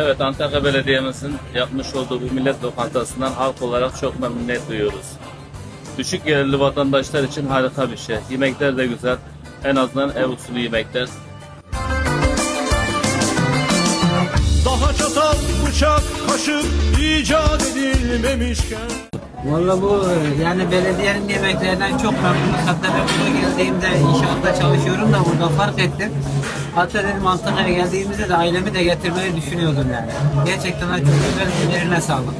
Evet Antakya Belediye'mizin yapmış olduğu bu millet lokantasından halk olarak çok memnuniyet duyuyoruz. Düşük gelirli vatandaşlar için harika bir şey. Yemekler de güzel. En azından ev usulü yemekler. Daha çatal, bıçak, kaşık icat edilmemişken Valla bu yani belediyenin yemeklerinden çok memnunuz. Hatta ben buraya geldiğimde inşaatta çalışıyorum da burada fark ettim. Hatta dedim Antakya'ya geldiğimizde de ailemi de getirmeyi düşünüyordum yani. Gerçekten çok güzel. Ellerine sağlık.